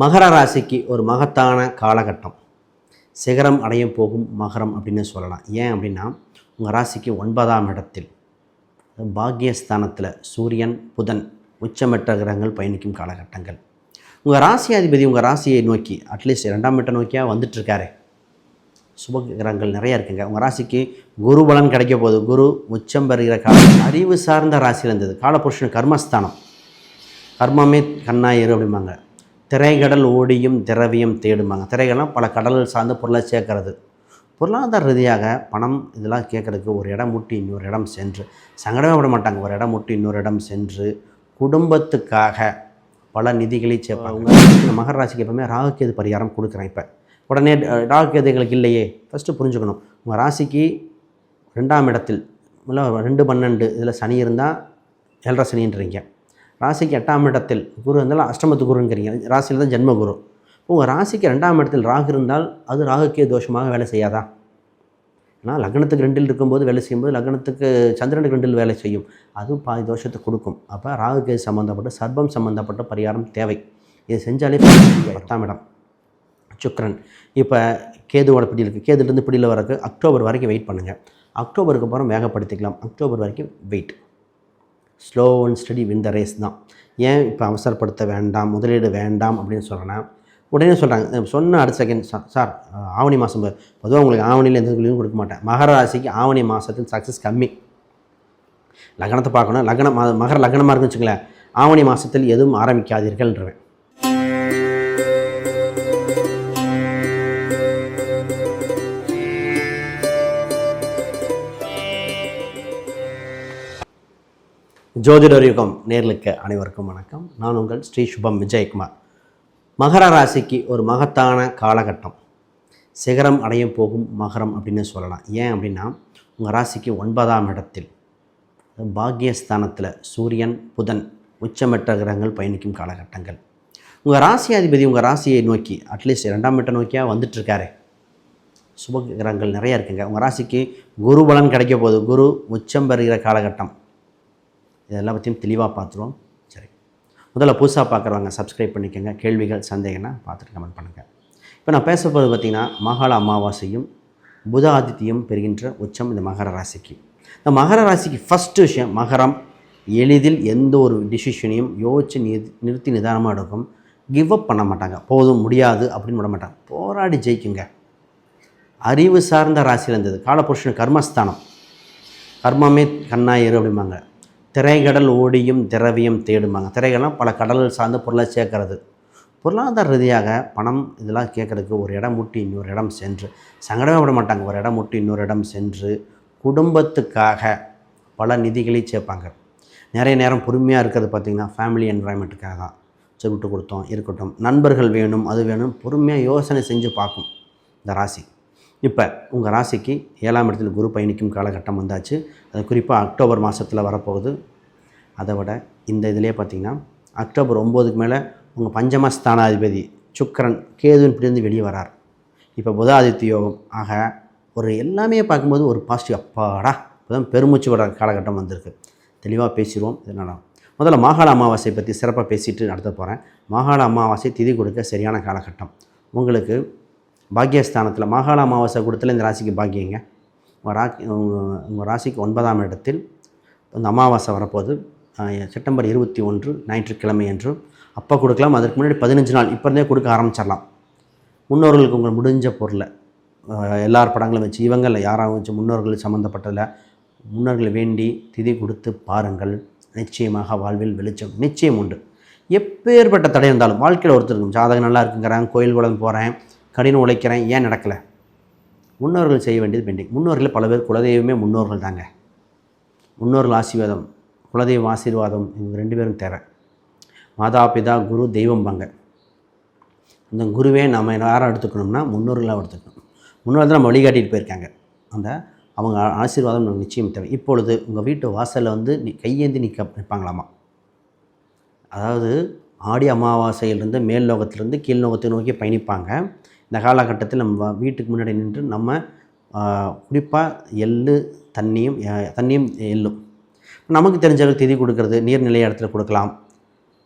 மகர ராசிக்கு ஒரு மகத்தான காலகட்டம். சிகரம் அடைய போகும் மகரம் அப்படின்னு சொல்லலாம். ஏன் அப்படின்னா உங்கள் ராசிக்கு ஒன்பதாம் இடத்தில் பாக்யஸ்தானத்தில் சூரியன் புதன் உச்சமற்ற கிரகங்கள் பயணிக்கும் காலகட்டங்கள். உங்கள் ராசி அதிபதி உங்கள் ராசியை நோக்கி அட்லீஸ்ட் இரண்டாம் இட்ட நோக்கியாக வந்துட்டுருக்காரு. சுப கிரகங்கள் நிறைய இருக்குங்க. உங்கள் ராசிக்கு குரு பலன் கிடைக்க போகுது. குரு உச்சம் பெறுகிற காலம் அறிவு சார்ந்த ராசியில் இருந்தது. காலபுருஷன் கர்மஸ்தானம். கர்மமே கண்ணாயிரு அப்படிம்பாங்க. திரைக்கடல் ஓடியும் திரவியம் தேடுமாங்க திரைகள்லாம் பல கடல்கள் சார்ந்த பொருளை சேர்க்கறது. பொருளாதார ரீதியாக பணம் இதெல்லாம் கேட்குறதுக்கு ஒரு இடம் முட்டி இன்னொரு இடம் சென்று சங்கடமே விட மாட்டாங்க. ஒரு இடம் முட்டி இன்னொரு இடம் சென்று குடும்பத்துக்காக பல நிதிகளை சேர்ப்பாங்க. உங்கள் மகர ராசிக்கு எப்பவுமே ராகுக்கேது பரிகாரம் கொடுக்குறேன் இப்போ. உடனே அஹ், ராகுக்கேதுகளுக்கு இல்லையே. ஃபஸ்ட்டு புரிஞ்சுக்கணும். உங்கள் ராசிக்கு ரெண்டாம் இடத்தில் இல்லை ரெண்டு பன்னெண்டு இதில் சனி இருந்தால் ஏழரை சனின்றீங்க. ராசிக்கு எட்டாம் இடத்தில் குரு இருந்தாலும் அஷ்டமத்து குருங்கிறீங்க. ராசியில் தான் ஜென்ம குரு உங்கள் ராசிக்கு ரெண்டாம் இடத்தில் ராகு இருந்தால் அது ராகுக்கே தோஷமாக வேலை செய்யாதா? ஏன்னா லக்னத்துக்கு ரெண்டில் இருக்கும்போது வேலை செய்யும்போது லக்னத்துக்கு சந்திரனுக்கு ரெண்டில் வேலை செய்யும். அது பாதி தோஷத்தை கொடுக்கும். அப்போ ராகுக்கே சம்மந்தப்பட்ட சர்பம் சம்மந்தப்பட்ட பரிகாரம் தேவை. இது செஞ்சாலே பத்தாம் இடம். சுக்ரன் இப்போ கேதுவோட பிடி இருக்குது கேதுலேருந்து பிடியில் வரக்கு அக்டோபர் வரைக்கும் வெயிட் பண்ணுங்கள் அக்டோபருக்கு அப்புறம் வேகப்படுத்திக்கலாம். அக்டோபர் வரைக்கும் wait slow and steady win the race தான். ஏன் இப்போ அவசரப்படுத்த வேண்டாம் முதலீடு வேண்டாம் அப்படின்னு சொல்கிறேன்னா உடனே சொல்கிறாங்க சொன்ன அடுத்த செகண்ட் சார் சார் ஆவணி மாதம் பொதுவாக உங்களுக்கு ஆவணியில் எந்த கொடுக்க மாட்டேன். மகர ராசிக்கு ஆவணி மாதத்தில் சக்ஸஸ் கம்மி. லக்னத்தை பார்க்கணும் லக்னம் மகர லக்னமாக இருக்குன்னு வச்சுங்களேன் ஆவணி மாதத்தில் எதுவும் ஆரம்பிக்காதீர்கள்ன்றவேன். ஜோதிடர் யுகம் நேர்களுக்கு அனைவருக்கும் வணக்கம். நான் உங்கள் ஸ்ரீ சுபம் விஜயகுமார். மகர ராசிக்கு ஒரு மகத்தான காலகட்டம். சிகரம் அடையும் போகும் மகரம் அப்படின்னு சொல்லலாம். ஏன் அப்படின்னா உங்கள் ராசிக்கு ஒன்பதாம் இடத்தில் பாக்யஸ்தானத்தில் சூரியன் புதன் உச்சமற்ற கிரகங்கள் பயணிக்கும் காலகட்டங்கள். உங்கள் ராசி அதிபதி உங்கள் ராசியை நோக்கி அட்லீஸ்ட் இரண்டாம் இட்ட நோக்கியாக வந்துட்டுருக்காரு. சுப கிரகங்கள் நிறைய இருக்குங்க. உங்கள் ராசிக்கு குரு பலன் கிடைக்க போகுது. குரு உச்சம் பெறுகிற காலகட்டம். இதெல்லாம் பற்றியும் தெளிவாக பார்த்துருவோம். சரி. முதல்ல புதுசாக பார்க்குறவங்க சப்ஸ்கிரைப் பண்ணிக்கோங்க. கேள்விகள் சந்தேகம்னா பார்த்துட்டு கமெண்ட் பண்ணுங்கள் இப்போ நான் பேச போகிறது பார்த்திங்கன்னா மகாள அமாவாசையும் புத ஆதித்யம் பெறுகின்ற உச்சம் இந்த மகர ராசிக்கு. இந்த மகர ராசிக்கு ஃபஸ்ட்டு விஷயம் மகரம். எளிதில் எந்த ஒரு டிசிஷனையும் யோசித்து நி நிறுத்தி நிதானமாக எடுக்கும். கிவ் அப் பண்ண மாட்டாங்க. போதும் முடியாது அப்படின்னு விட மாட்டாங்க. போராடி ஜெயிக்குங்க. அறிவு சார்ந்த ராசியில் இருந்தது. காலபுருஷன் கர்மஸ்தானம். கர்மமே கண்ணாயிரு அப்படிம்பாங்க. திரைகடல் ஓடியும் திரவியம் தேடுமாங்க திரைகடலாம் பல கடல்கள் சார்ந்த பொருளை சேர்க்கறது. பொருளாதார ரீதியாக பணம் இதெல்லாம் கேட்குறதுக்கு ஒரு இடம் முட்டி இன்னொரு இடம் சென்று சங்கடமே விட மாட்டாங்க. ஒரு இடம் முட்டி இன்னொரு இடம் சென்று குடும்பத்துக்காக பல நிதிகளை சேர்ப்பாங்க. நிறைய நேரம் பொறுமையாக இருக்கிறது பார்த்திங்கன்னா ஃபேமிலி என்வாயன்மெண்ட்டுக்காக தான் விட்டு கொடுத்தோம் இருக்கட்டும். நண்பர்கள் வேணும் அது வேணும். பொறுமையாக யோசனை செஞ்சு பார்க்கும் இந்த ராசி. இப்போ உங்கள் ராசிக்கு ஏழாம் இடத்தில் குரு பயணிக்கும் காலகட்டம் வந்தாச்சு. அது குறிப்பாக அக்டோபர் மாதத்தில் வரப்போகுது. அதை விட இந்த இதிலே பார்த்தீங்கன்னா அக்டோபர் ஒம்போதுக்கு மேலே உங்கள் பஞ்சமஸ்தானாதிபதி சுக்கரன் கேதுன்னு பிடிந்து வெளியே வரார். இப்போ புதாதித்ய யோகம். ஆக ஒரு எல்லாமே பார்க்கும்போது ஒரு பாசிட்டிவ் அப்பாடா. இப்போதான் பெருமூச்சு விட காலகட்டம் வந்திருக்கு. தெளிவாக பேசிடுவோம். இதனால் முதல்ல மாகாள அமாவாசை பற்றி சிறப்பாக பேசிட்டு நடத்த போகிறேன் மாகாள அமாவாசை திதி கொடுக்க சரியான காலகட்டம். உங்களுக்கு பாக்கியஸ்தானத்தில் மாகாள அமாவாசை கூடத்தில் இந்த ராசிக்கு பாக்கியங்க. உங்கள் ராக்கி உங்கள் ராசிக்கு ஒன்பதாம் இடத்தில் இந்த அமாவாசை வரப்போது செப்டம்பர் இருபத்தி ஒன்று ஞாயிற்றுக்கிழமை என்று அப்போ கொடுக்கலாம் அதற்கு முன்னாடி பதினஞ்சு நாள் இப்போ இருந்தே கொடுக்க ஆரம்பிச்சிடலாம். முன்னோர்களுக்கு உங்கள் முடிஞ்ச பொருளை எல்லார் படங்களும் வச்சு இவங்களில் யாராவது வச்சு முன்னோர்கள் சம்மந்தப்பட்டதில் முன்னோர்களை வேண்டி திதி கொடுத்து பாருங்கள். நிச்சயமாக வாழ்வில் வெளிச்சம் நிச்சயம் உண்டு. எப்பேற்பட்ட தடை இருந்தாலும் வாழ்க்கையில் ஒருத்தருக்கும் ஜாதகம் நல்லா இருக்குங்கிறேன் கோயில் குளம் போகிறேன் கடினம் உழைக்கிறேன் ஏன் நடக்கலை? முன்னோர்கள் செய்ய வேண்டியது பெண்டிங். முன்னோர்கள் பல பேர் குலதெய்வமே முன்னோர்கள் தாங்க. முன்னோர்கள் ஆசீர்வாதம் குலதெய்வம் ஆசீர்வாதம் இவங்க ரெண்டு பேரும் தேவை. மாதா பிதா குரு தெய்வம்பாங்க அந்த குருவே நம்ம யாரும் எடுத்துக்கணும்னா முன்னோர்களாக எடுத்துக்கணும். முன்னோர்கள் தான் நம்ம வழிகாட்டிட்டு போயிருக்காங்க. அந்த அவங்க ஆசீர்வாதம் நமக்கு நிச்சயம் தேவை. இப்பொழுது உங்கள் வீட்டு வாசலில் வந்து நீ கையேந்தி நிற்க நிற்பாங்களாமா அதாவது ஆடி அமாவாசையிலிருந்து மேல் லோகத்திலிருந்து கீழ் லோகத்தை நோக்கி பயணிப்பாங்க. இந்த காலகட்டத்தில் நம்ம வீட்டுக்கு முன்னாடி நின்று நம்ம குறிப்பாக எள்ளு தண்ணியும் தண்ணியும் எள்ளும். நமக்கு தெரிஞ்ச அளவுக்கு திதி கொடுக்கறது நீர்நிலை இடத்துல கொடுக்கலாம்.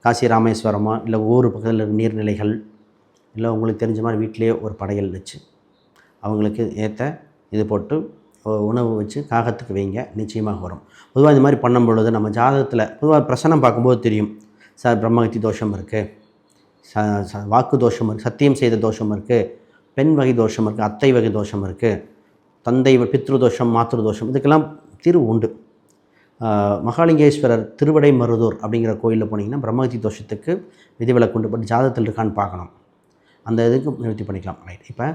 காசி ராமேஸ்வரமோ இல்லை ஊர் பக்கத்தில் நீர்நிலைகள் இல்லை உங்களுக்கு தெரிஞ்ச மாதிரி வீட்டிலேயே ஒரு படையல் வச்சு அவங்களுக்கு ஏற்ற இது போட்டு உணவு வச்சு காகத்துக்கு வைங்க நிச்சயமாக வரும். பொதுவாக இந்த மாதிரி பண்ணும் பொழுது நம்ம ஜாதகத்தில் பொதுவாக பிரசனம் பார்க்கும்போது தெரியும். சார் பிரம்மகத்தி தோஷம் இருக்குது வாக்கு தோஷம் இருக்குது சத்தியம் செய்த தோஷம் இருக்குது பெண் வகை தோஷம் இருக்குது அத்தை வகை தோஷம் இருக்குது தந்தை பித்ரு தோஷம் மாத்திரு தோஷம் இதுக்கெல்லாம் தீர்வு உண்டு. மகாலிங்கேஸ்வரர் திருவடை மருதூர் அப்படிங்கிற கோயிலில் போனீங்கன்னா பிரம்மகத்தி தோஷத்துக்கு விதிவிலக்கு உண்டு. பட் ஜாதகத்தில் இருக்கான்னு பார்க்கணும். அந்த இதுக்கு நிவர்த்தி பண்ணிக்கலாம். ரைட் இப்போ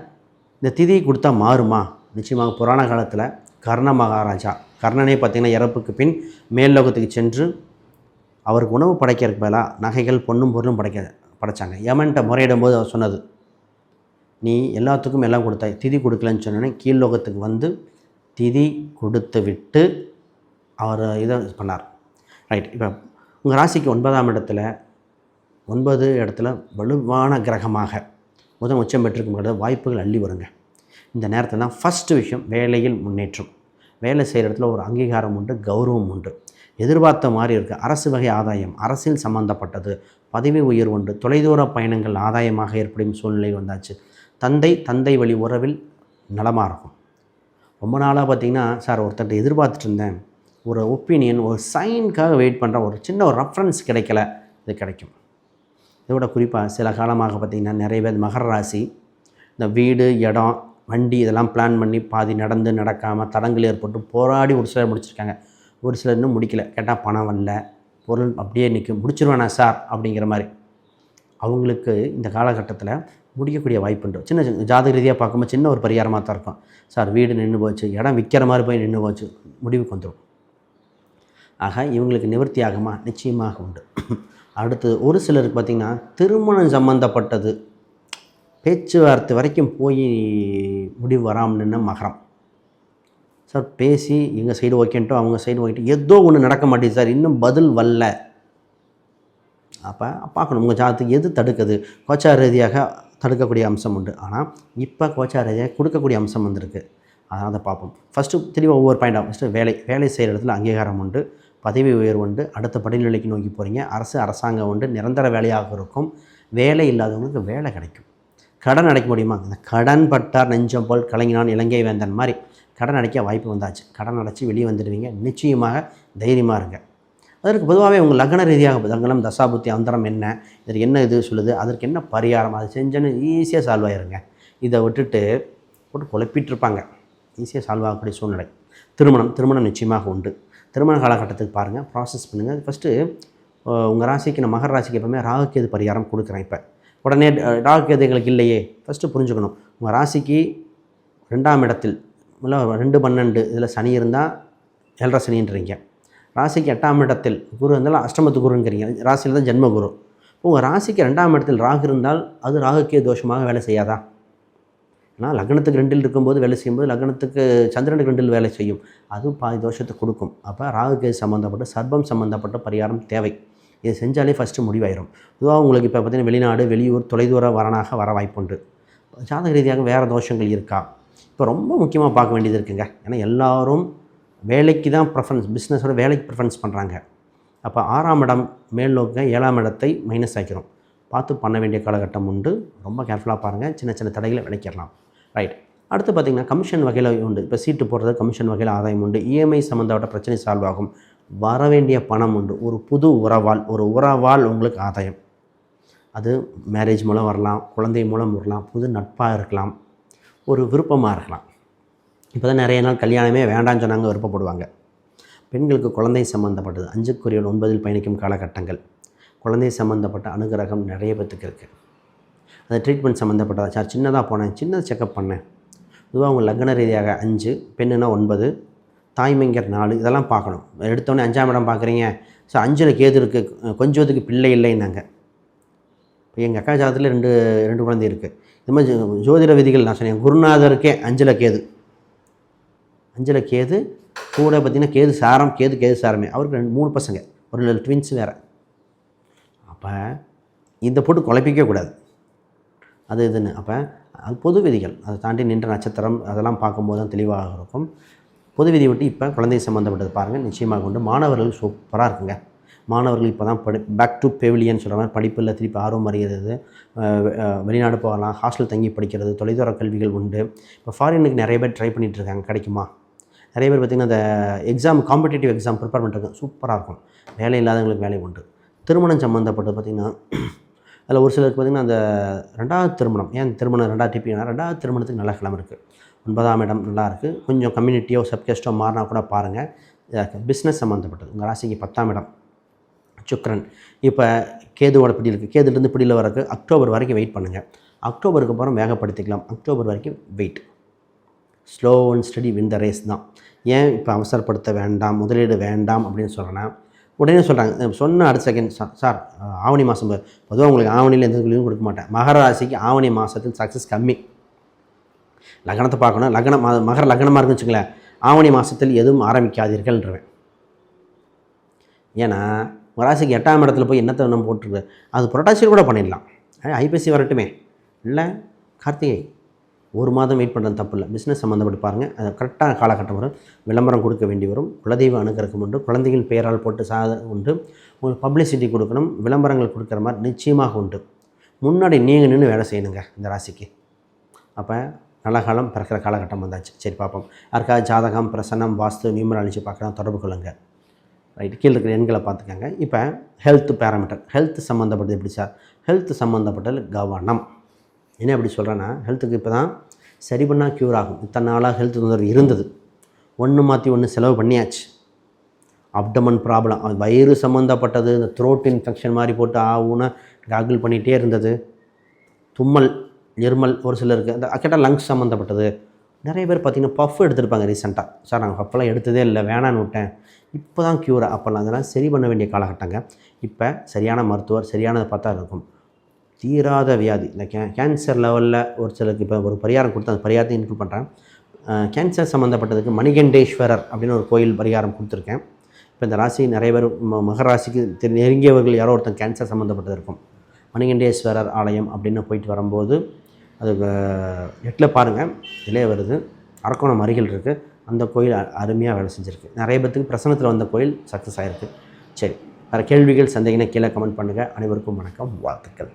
இந்த திதி கொடுத்தா மாறுமா? நிச்சயமாக புராண காலத்தில் கர்ண மகாராஜா கர்ணனே பார்த்திங்கன்னா இறப்புக்கு பின் மேல்லோகத்துக்கு சென்று அவருக்கு உணவு படைக்கிறதுக்கு பதிலாக நகைகள் பொண்ணும் பொருளும் படைக்காது படைச்சாங்க. யமன்ட்ட முறையிடும் போது அவர் சொன்னது நீ எல்லாத்துக்கும் எல்லாம் கொடுத்தாய் திதி கொடுக்கலன்னு சொன்னோன்னே கீழ்லோகத்துக்கு வந்து திதி கொடுத்து விட்டு அவர் இதை பண்ணார். ரைட் இப்போ உங்கள் ராசிக்கு ஒன்பதாம் இடத்துல ஒன்பது இடத்துல வலுவான கிரகமாக முதல் உச்சம் பெற்றிருக்கும் வாய்ப்புகள் அள்ளி வருங்க. இந்த நேரத்தில் தான் ஃபஸ்ட்டு விஷயம் வேலையில் முன்னேற்றம். வேலை செய்கிற இடத்துல ஒரு அங்கீகாரம் உண்டு கௌரவம் உண்டு. எதிர்பார்த்த மாதிரி இருக்குது அரசு வகை ஆதாயம் அரசியல் சம்மந்தப்பட்டது பதவி உயர்வு ஒன்று தொலைதூர பயணங்கள் ஆதாயமாக ஏற்படும் சூழ்நிலை வந்தாச்சு. தந்தை தந்தை வழி உறவில் நலமாக இருக்கும். ரொம்ப நாளாக பார்த்தீங்கன்னா சார் ஒருத்தர்கிட்ட எதிர்பார்த்துட்டு இருந்தேன். ஒரு ஒப்பீனியன் ஒரு சைனுக்காக வெயிட் பண்ணுற ஒரு சின்ன ஒரு ரெஃபரன்ஸ் கிடைக்கல. இது கிடைக்கும். இதோட குறிப்பாக சில காலமாக பார்த்திங்கன்னா நிறைய பேர் மகர ராசி இந்த வீடு இடம் வண்டி இதெல்லாம் பிளான் பண்ணி பாதி நடந்து நடக்காமல் தடங்கள் ஏற்பட்டு போராடி ஒரு சிலர் முடிச்சிருக்காங்க. ஒரு சிலர் இன்னும் முடிக்கல. கேட்டால் பணம் வரல. பொருள் அப்படியே நிற்கும் முடிச்சிருவேனா சார்? அப்படிங்கிற மாதிரி. அவங்களுக்கு இந்த காலகட்டத்தில் முடிக்கக்கூடிய வாய்ப்புண்டு சின்ன சின்ன ஜாதக ரீதியாக பார்க்கும்போது சின்ன ஒரு பரிகாரமாக தான் இருக்கும். சார் வீடு நின்று போச்சு. இடம் விற்கிற மாதிரி போய் நின்று போச்சு. முடிவுக்கு வந்துடும் ஆக இவங்களுக்கு நிவர்த்தி ஆகுமா? நிச்சயமாக உண்டு. அடுத்து ஒரு சிலருக்கு பார்த்திங்கன்னா திருமணம் சம்மந்தப்பட்டது பேச்சுவார்த்தை வரைக்கும் போய் முடிவு வராமல் நின்று மகரம். சார் பேசி எங்கள் சைடு ஓகேன்ட்டோ அவங்க சைடு ஓகேட்டோ ஏதோ ஒன்று நடக்க மாட்டேங்குது சார். இன்னும் பதில் வரல. அப்போ பார்க்கணும். உங்கள் ஜாதத்துக்கு எது தடுக்குது? கோச்சார ரீதியாக தடுக்கக்கூடிய அம்சம் உண்டு. ஆனால் இப்போ கோச்சார ரீதியாக கொடுக்கக்கூடிய அம்சம் வந்திருக்கு. அதனால் அதை பார்ப்போம். ஃபஸ்ட்டு தெளிவாக ஒவ்வொரு பாயிண்டாக ஃபஸ்ட்டு வேலை வேலை செய்கிற இடத்துல அங்கீகாரம் உண்டு. பதவி உயர்வு உண்டு. அடுத்த படிநிலைக்கு நோக்கி போகிறீங்க அரசு அரசாங்கம் உண்டு. நிரந்தர வேலையாக இருக்கும். வேலை இல்லாதவங்களுக்கு வேலை கிடைக்கும். கடன் அடைக்க முடியுமா? இந்த கடன் பட்டார் நெஞ்சம் போல் கலைஞனான் இலங்கை வேந்தன் மாதிரி. கடன் அடைக்க வாய்ப்பு வந்தாச்சு. கடன் அடைச்சி வெளியே வந்துடுவீங்க. நிச்சயமாக தைரியமாக இருங்க. அதற்கு பொதுவாகவே உங்கள் லக்ன ரீதியாக லக்னம் தசாபுத்தி அந்தரம் என்ன? இதற்கு என்ன இது சொல்லுது? அதற்கு என்ன பரிகாரம்? அது செஞ்சேன்னு ஈஸியாக சால்வ் ஆயிருங்க. இதை விட்டுட்டு போட்டு குழப்பிட்டு இருப்பாங்க ஈஸியாக சால்வ் ஆகக்கூடிய சூழ்நிலை. திருமணம் திருமணம் நிச்சயமாக உண்டு. திருமண காலகட்டத்துக்கு பாருங்கள் ப்ராசஸ் பண்ணுங்கள் ஃபஸ்ட்டு உங்கள் ராசிக்கு நான் மகர ராசிக்கு எப்பவுமே ராகுக்கேது பரிகாரம் கொடுக்குறேன் இப்போ. உடனே அஹ், இல்லையே. ஃபஸ்ட்டு புரிஞ்சுக்கணும். உங்கள் ராசிக்கு ரெண்டாம் இடத்தில் இல்லை ரெண்டு பன்னெண்டு இதில் சனி இருந்தால் ஏழரை சனின்றீங்க. ராசிக்கு எட்டாம் இடத்தில் குரு இருந்தால் அஷ்டமத்து குருங்கிறீங்க. ராசியில் தான் ஜென்ம குரு. உங்கள் ராசிக்கு ரெண்டாம் இடத்தில் ராகு இருந்தால் அது ராகுக்கே தோஷமாக வேலை செய்யாதா? ஆனால் லக்னத்துக்கு ரெண்டில் இருக்கும்போது வேலை செய்யும்போது லக்னத்துக்கு சந்திரனுக்கு ரெண்டில் வேலை செய்யும். அது பாதி தோஷத்தை கொடுக்கும். அப்போ ராகுக்கு சம்மந்தப்பட்ட சர்பம் சம்மந்தப்பட்ட பரிகாரம் தேவை. இதை செஞ்சாலே ஃபஸ்ட்டு முடிவாயிரும். பொதுவாக உங்களுக்கு இப்போ பார்த்தீங்கன்னா வெளிநாடு வெளியூர் தொலைதூர வரனாக வர வாய்ப்புண்டு. ஜாதக ரீதியாக வேறு தோஷங்கள் இருக்கா? இப்போ ரொம்ப முக்கியமாக பார்க்க வேண்டியது இருக்குங்க. ஏன்னா எல்லோரும் வேலைக்கு தான் ப்ரிஃபரன்ஸ் பிஸ்னஸோட வேலைக்கு ப்ரிஃபரன்ஸ் பண்ணுறாங்க அப்போ ஆறாம் இடம் மேல் நோக்க ஏழாம் இடத்தை மைனஸ் ஆக்கிறோம் பார்த்து பண்ண வேண்டிய காலகட்டம் உண்டு. ரொம்ப கேர்ஃபுல்லாக பாருங்கள் சின்ன சின்ன தடைகளை விளைக்கிறலாம் ரைட் அடுத்து பார்த்திங்கன்னா கமிஷன் வகையில் உண்டு. இப்போ சீட்டு போடுறது கமிஷன் வகையில் ஆதாயம் உண்டு. இஎம்ஐ சம்மந்தப்பட்ட பிரச்சனை சால்வ் ஆகும். வர வேண்டிய பணம் உண்டு. ஒரு புது உறவால் ஒரு உறவால் உங்களுக்கு ஆதாயம். அது மேரேஜ் மூலம் வரலாம் குழந்தை மூலம் வரலாம் புது நட்பாக இருக்கலாம். ஒரு விருப்பமாக இருக்கலாம். இப்போ தான் நிறைய நாள் கல்யாணமே வேண்டாம்னு சொன்னாங்க விருப்பப்படுவாங்க. பெண்களுக்கு குழந்தை சம்மந்தப்பட்டது அஞ்சுக்குரியல் ஒன்பதில் பயணிக்கும் காலகட்டங்கள். குழந்தை சம்மந்தப்பட்ட அனுகிரகம் நிறைய பேத்துக்கு இருக்குது அது ட்ரீட்மெண்ட் சம்மந்தப்பட்டதா சார் சின்னதாக போனேன். சின்னதாக செக்கப் பண்ணேன். பொதுவாக அவங்க லக்ன ரீதியாக அஞ்சு பெண்ணுனா ஒன்பது தாய்மைங்கர் நாலு இதெல்லாம் பார்க்கணும். எடுத்தோடனே அஞ்சாம் இடம் பார்க்குறீங்க. ஸோ அஞ்சில் கேது இருக்குது கொஞ்சத்துக்கு பிள்ளை இல்லைன்னாங்க. எங்கள் அக்கா ஜாதத்தில் ரெண்டு ரெண்டு குழந்தை இருக்குது இது மாதிரி ஜோ- ஜோதிட விதிகள் நான் சொன்னேன். குருநாதருக்கே அஞ்சல கேது. அஞ்சல கேது கூட பார்த்திங்கன்னா கேது சாரம் கேது கேது சாரமே. அவருக்கு ரெண்டு மூணு பசங்க. ஒரு ட்வின்ஸ் வேறு. அப்போ இதை போட்டு குழப்பிக்க கூடாது. அது இதுன்னு. அப்போ அது பொது விதிகள். அதை தாண்டி நின்ற நட்சத்திரம் அதெல்லாம் பார்க்கும்போது தான் தெளிவாக இருக்கும். பொது விதி விட்டு இப்போ குழந்தை சம்மந்தப்பட்டது பாருங்கள் நிச்சயமாக கொண்டு மாணவர்கள் சூப்பராக இருக்குங்க. மாணவர்கள் இப்போ தான் படி பேக் டு பெவிலியன் சொல்கிற மாதிரி படிப்பில் திருப்பி ஆர்வம் அறிகிறது வெளிநாடு போகலாம் ஹாஸ்டல் தங்கி படிக்கிறது தொலைதூர கல்விகள் உண்டு. இப்போ ஃபாரினுக்கு நிறைய பேர் ட்ரை பண்ணிகிட்ருக்காங்க இருக்காங்க கிடைக்குமா? நிறைய பேர் பார்த்திங்கன்னா அந்த எக்ஸாம் காம்படிட்டிவ் எக்ஸாம் ப்ரிப்பேர் பண்ணுறாங்க சூப்பராக இருக்கும். வேலை இல்லாதவங்களுக்கு வேலை உண்டு. திருமணம் சம்மந்தப்பட்டது பார்த்திங்கன்னா அதில் ஒரு சிலருக்கு பார்த்திங்கன்னா அந்த ரெண்டாவது திருமணம் ஏன் திருமணம் ரெண்டாவது டிபினா ரெண்டாவது திருமணத்துக்கு நல்ல கிழமை இருக்குது ஒன்பதாம் இடம் நல்லா இருக்குது கொஞ்சம் கம்யூனிட்டியோ சப்கெஸ்ட்டோ மாறினா கூட பாருங்கள் பிஸ்னஸ் சம்மந்தப்பட்டது உங்கள் ராசிக்கு பத்தாம் இடம். சுக்ரன். இப்போ கேதுவோட பிடி இருக்குது கேதுலேருந்து பிடியில் வரக்கு அக்டோபர் வரைக்கும் வெயிட் பண்ணுங்கள் அக்டோபருக்கு அப்புறம் வேகப்படுத்திக்கலாம் அக்டோபர் வரைக்கும் wait slow and steady win the race தான். ஏன் இப்போ அவசரப்படுத்த வேண்டாம் முதலீடு வேண்டாம் அப்படின்னு சொல்கிறேன்னா உடனே சொல்கிறாங்க சொன்ன அடுத்த செகண்ட் சார் சார் ஆவணி மாதம் பொதுவாக உங்களுக்கு ஆவணியில் எந்த லீவும் கொடுக்க மாட்டேன். மகர ராசிக்கு ஆவணி மாதத்தில் சக்ஸஸ் கம்மி. லக்னத்தை பார்க்கணும். லக்னம் மகர லக்னமாக இருக்குன்னு வச்சுங்களேன் ஆவணி மாதத்தில் எதுவும் ஆரம்பிக்காதீர்கள்ன்றவேன். ஏன்னா ராசிக்கு எட்டாம் இடத்துல போய் என்னத்தை நம்ம போட்டுருக்கு அது புரட்டாசியில் கூட பண்ணிடலாம். ஐபிசி வரட்டுமே. இல்லை கார்த்திகை. ஒரு மாதம் வெயிட் பண்ணுறது தப்பு இல்லை பிஸ்னஸ் சம்மந்தப்பட்டு பாருங்கள் அது கரெக்டான காலகட்டம் வரும். விளம்பரம் கொடுக்க வேண்டி வரும். குலதெய்வ அனுகிரகம் உண்டு. குழந்தைகள் பெயரால் போட்டு சாத உண்டு. உங்களுக்கு பப்ளிசிட்டி கொடுக்கணும். விளம்பரங்கள் கொடுக்குற மாதிரி நிச்சயமாக உண்டு. முன்னாடி நீங்கள் நின்று வேலை செய்யணுங்க இந்த ராசிக்கு. அப்போ நல்ல காலம் பிறக்கிற காலகட்டம் வந்தாச்சு. சரி பார்ப்போம். யாருக்காவது ஜாதகம் பிரசன்னம் வாஸ்து நியூமராலஜி பார்க்கலாம். தொடர்பு கொள்ளுங்க. ரைட் கீழே இருக்கிற எண்களை பார்த்துக்கோங்க. இப்போ ஹெல்த் பேராமீட்டர் ஹெல்த் சம்மந்தப்பட்டது எப்படி சார்? ஹெல்த் சம்மந்தப்பட்டது கவனம். என்ன எப்படி சொல்கிறேன்னா ஹெல்த்துக்கு இப்போ தான் சரி பண்ணால் க்யூர் ஆகும். இத்தனை நாளாக ஹெல்த் தொந்தரவு இருந்தது. ஒன்று மாற்றி ஒன்று செலவு பண்ணியாச்சு. அப்டமன் ப்ராப்ளம் வயிறு சம்மந்தப்பட்டது இந்த த்ரோட் இன்ஃபெக்ஷன் மாதிரி போட்டு ஆகுன்னு காகிள் பண்ணிகிட்டே இருந்தது. தும்மல் எருமல் ஒரு சிலருக்கு அந்த கேட்டால் லங்ஸ் சம்மந்தப்பட்டது நிறைய பேர் பார்த்திங்கன்னா பஃப் எடுத்திருப்பாங்க ரீசெண்டாக சார் நாங்கள் பஃப்லாம் எடுத்ததே இல்லை வேணான்னு விட்டேன். இப்போ தான் க்யூர் அப்போல்லாம் அதெல்லாம் சரி பண்ண வேண்டிய காலகட்டங்க. இப்போ சரியான மருத்துவர் சரியானதை பார்த்தா இருக்கும். தீராத வியாதி. இந்த கே கேன்சர் லெவலில் ஒரு சிலருக்கு இப்போ ஒரு பரிகாரம் கொடுத்து அந்த பரிகாரத்தை இன்க்ளூட் பண்ணுறேன் கேன்சர் சம்மந்தப்பட்டதுக்கு மணிகண்டேஸ்வரர் அப்படின்னு ஒரு கோயில் பரிகாரம் கொடுத்துருக்கேன். இப்போ இந்த ராசி நிறைய பேர் மகர ராசிக்கு நெருங்கியவர்கள் யாரோ ஒருத்தன் கேன்சர் சம்மந்தப்பட்டது இருக்கும். மணிகண்டேஸ்வரர் ஆலயம் அப்படின்னு போயிட்டு வரும்போது அது நெட்டில் பாருங்கள் இதிலே வருது. அரக்கோணம் அருகில் இருக்குது அந்த கோயில் அருமையாக வேலை செஞ்சுருக்கு. நிறைய பேத்துக்கு பிரசனத்தில் வந்த கோயில் சக்ஸஸ் ஆகிருக்கு சரி வேறு கேள்விகள் சந்தேகம்னா கீழே கமெண்ட் பண்ணுங்கள் அனைவருக்கும் வணக்கம் வாழ்த்துக்கள்.